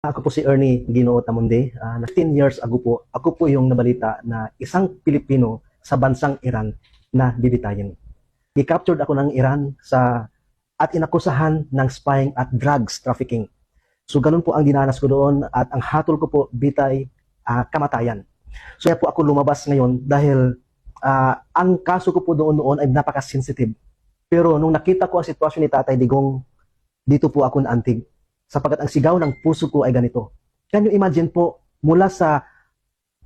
Ako po si Ernie Ginoo Tamonde. Uh, 15 years ago po, ako po yung nabalita na isang Pilipino sa bansang Iran na bibitayin. I-captured ako ng Iran sa at inakusahan ng spying at drugs trafficking. So ganun po ang dinanas ko doon at ang hatol ko po bitay ah, kamatayan. So kaya po ako lumabas ngayon dahil ah, ang kaso ko po doon noon ay napaka-sensitive. Pero nung nakita ko ang sitwasyon ni Tatay Digong, dito po ako naantig sapagat ang sigaw ng puso ko ay ganito. Can you imagine po, mula sa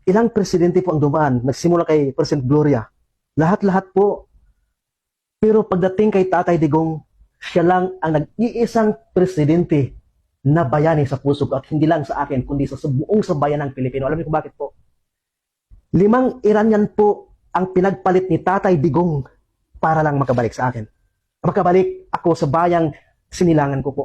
ilang presidente po ang dumaan, nagsimula kay President Gloria, lahat-lahat po. Pero pagdating kay Tatay Digong, siya lang ang nag-iisang presidente na bayani sa puso ko at hindi lang sa akin, kundi sa buong sambayan ng Pilipino. Alam niyo kung bakit po? Limang Iranian po ang pinagpalit ni Tatay Digong para lang makabalik sa akin. Makabalik ako sa bayang sinilangan ko po.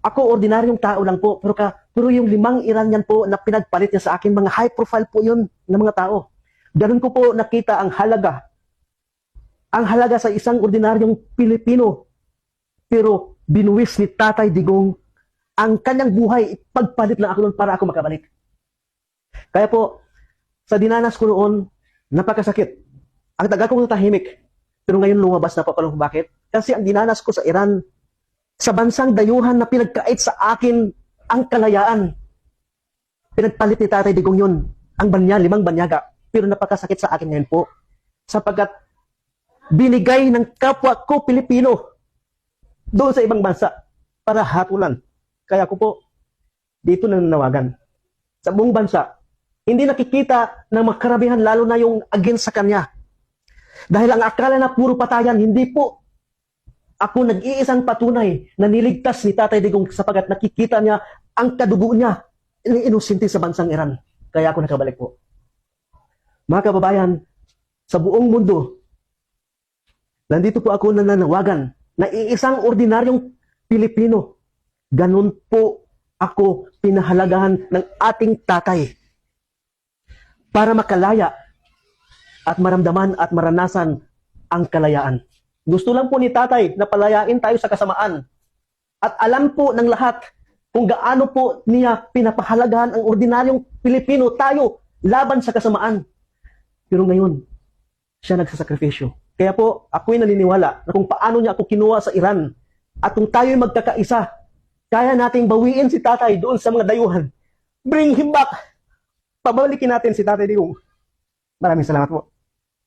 Ako, ordinaryong tao lang po. Pero, ka, pero yung limang Iranian po na pinagpalit niya sa akin, mga high profile po yun ng mga tao. Ganun ko po nakita ang halaga. Ang halaga sa isang ordinaryong Pilipino. Pero binuwis ni Tatay Digong ang kanyang buhay, pagpalit lang ako noon para ako makabalik. Kaya po, sa dinanas ko noon, napakasakit. Ang tagal kong tahimik. Pero ngayon lumabas na kung bakit. Kasi ang dinanas ko sa Iran, sa bansang dayuhan na pinagkait sa akin ang kalayaan. Pinagpalit ni Tatay Digong yun. Ang banya, limang banyaga. Pero napakasakit sa akin ngayon po. Sapagkat binigay ng kapwa ko Pilipino doon sa ibang bansa para hatulan. Kaya ko po, dito nananawagan. Sa buong bansa, hindi nakikita ng makarabihan lalo na yung against sa kanya. Dahil ang akala na puro patayan, hindi po ako nag-iisang patunay na niligtas ni Tatay Digong sapagat nakikita niya ang kadugo niya ng inusinti sa bansang Iran. Kaya ako nakabalik po. Mga kababayan, sa buong mundo, nandito po ako nananawagan na iisang ordinaryong Pilipino. Ganun po ako pinahalagahan ng ating tatay para makalaya at maramdaman at maranasan ang kalayaan. Gusto lang po ni tatay na palayain tayo sa kasamaan. At alam po ng lahat kung gaano po niya pinapahalagahan ang ordinaryong Pilipino tayo laban sa kasamaan. Pero ngayon, siya nagsasakripisyo. Kaya po, ako'y naniniwala na kung paano niya ako kinuha sa Iran at kung tayo'y magkakaisa, kaya nating bawiin si tatay doon sa mga dayuhan. Bring him back! Pabalikin natin si tatay Digong. Maraming salamat po.